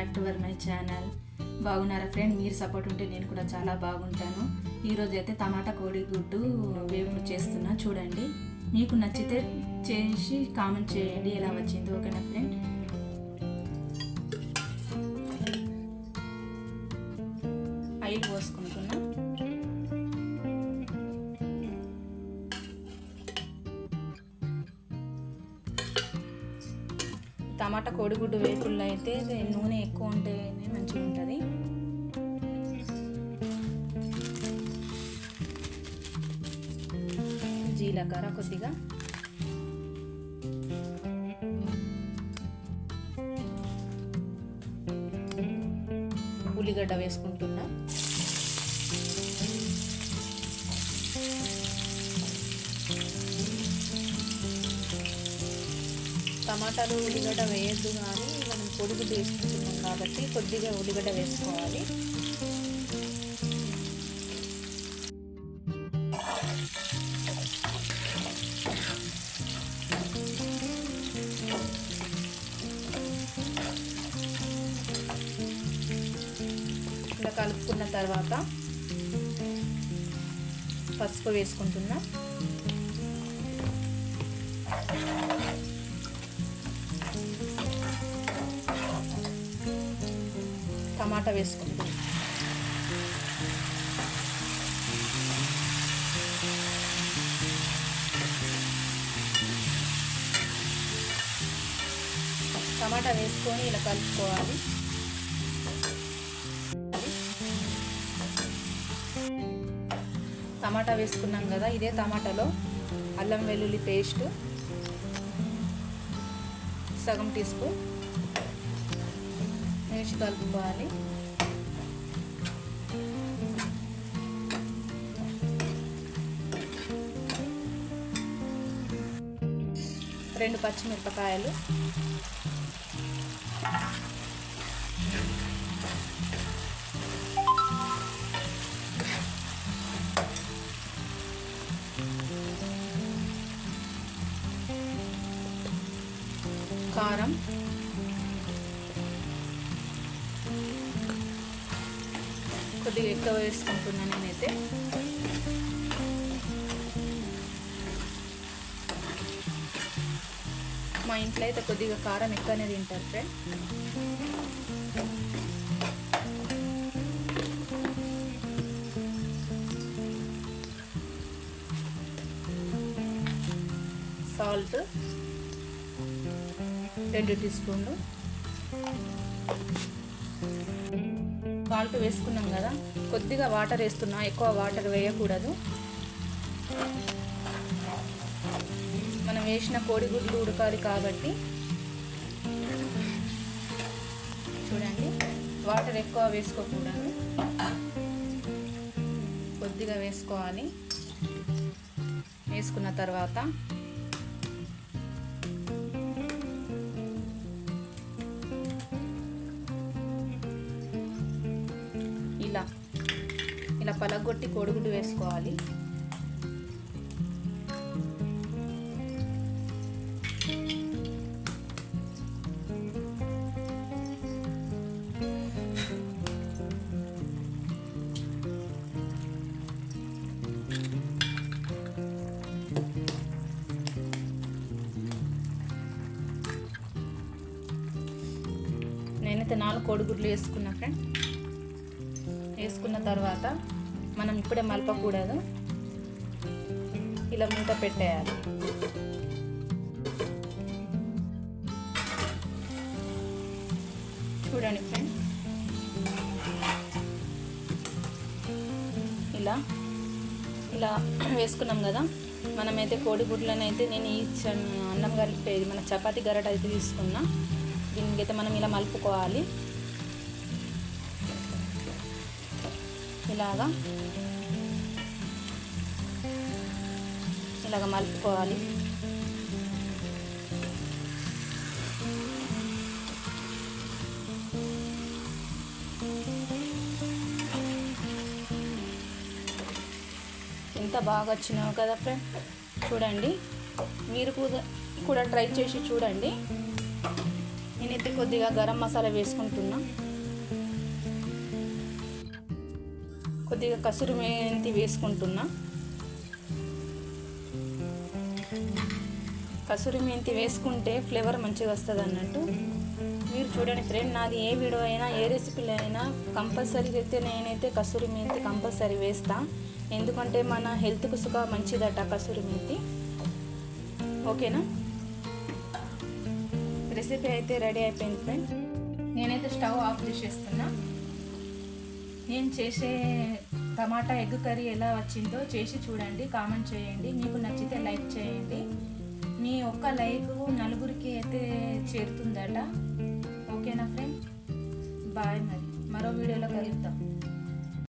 Back to వర్ my channel బాగున్నారా friend మీరు సపోర్ట్ ఉంటే నేను కూడా చాలా బాగుంటాను. ఈరోజు అయితే టమాటా కోడి గుడ్డు వేపుడు చేస్తున్నా. చూడండి. మీకు నచ్చితే చేసి కామెంట్ చేయండి. ఎలా వచ్చింది ఓకేనా ఫ్రెండ్ ఆయిల్ పోసుకుంటున్నా. టమాటా కోడిగుడ్డు వేపుల్లో అయితే నూనె ఎక్కువ ఉంటేనే మంచిగా ఉంటుంది. జీలకర్ర కొద్దిగా. ఉల్లిగడ్డ వేసుకుంటున్నా. టమాటాలు ఉల్లిగడ్డ వేయద్దు కానీ మనం పొడుగు వేసుకుంటున్నాం కాబట్టి కొద్దిగా ఉల్లిగడ్డ వేసుకోవాలి. ఇలా కలుపుకున్న తర్వాత పసుపు వేసుకుంటున్నా. టమాటా వేసుకుంటాం టమాటా వేసుకొని ఇలా కలుపుకోవాలి. టమాటా వేసుకున్నాం కదా ఇదే టమాటాలో అల్లం వెల్లుల్లి పేస్ట్ సగం టీ స్పూన్ మిర్చి కలుపుకోవాలి రెండు పచ్చిమిరపకాయలు. కారం. కొద్దిగా ఎక్కువ వేసుకుంటున్నాను నేనైతే. మా ఇంట్లో అయితే కొద్దిగా కారం ఎక్కువనే తింటారు ఫ్రెండ్ సాల్ట్ రెండు టీ స్పూన్లు. సాల్ట్ వేసుకున్నాం కదా కొద్దిగా వాటర్ వేస్తున్నా ఎక్కువ వాటర్ వేయకూడదు. మనం వేసిన కోడిగుడ్లు ఉడకాలి కాబట్టి చూడండి వాటర్ ఎక్కువ వేసుకోకూడదు. కొద్దిగా వేసుకోవాలి. వేసుకున్న తర్వాత పలగొట్టి కోడిగుడ్డు వేసుకోవాలి. నేనైతే నాలుగు కోడిగుడ్లు వేసుకున్నా ఫ్రెండ్. వేసుకున్న తర్వాత మనం ఇప్పుడే మలపకూడదు. ఇలా మూత పెట్టేయాలి. చూడండి ఫ్రెండ్ ఇలా ఇలా వేసుకున్నాం కదా. మనమైతే కోడిగుడ్లను అయితే నేను ఈ చ- అన్నం కలిపేది మన చపాతీ గరట అయితే తీసుకున్నా. దీనికైతే మనం ఇలా మలుపుకోవాలి. ఇలాగా ఇలాగ మలుపుకోవాలి. ఎంత బాగా వచ్చినావు కదా ఫ్రెండ్ చూడండి. మీరు కూడా కూడా ట్రై చేసి చూడండి. నేనైతే కొద్దిగా గరం మసాలా వేసుకుంటున్నా. కొద్దిగా కసూరి మెంతి వేసుకుంటున్నా. కసూరి మెంతి వేసుకుంటే ఫ్లేవర్ మంచిగా వస్తుంది అన్నట్టు. మీరు చూడండి ఫ్రెండ్ నాది ఏ వీడియో అయినా ఏ రెసిపీలు అయినా కంపల్సరీ అయితే నేనైతే కసూరి మెంతి కంపల్సరీ వేస్తా. ఎందుకంటే మన హెల్త్కు సుఖ మంచిదట కసూరి మెంతి. ఓకేనా? రెసిపీ అయితే రెడీ అయిపోయింది ఫ్రెండ్ నేనైతే స్టవ్ ఆఫ్ చేసేస్తున్నా. నేను చేసే టమాటా ఎగ్ కర్రీ ఎలా వచ్చిందో చేసి చూడండి కామెంట్ చేయండి. మీకు నచ్చితే లైక్ చేయండి. మీ ఒక్క లైక్ నలుగురికి అయితే చేరుతుందట. ఓకేనా ఫ్రెండ్? బాయ్ మరి. మరో వీడియోలో కలుద్దాం.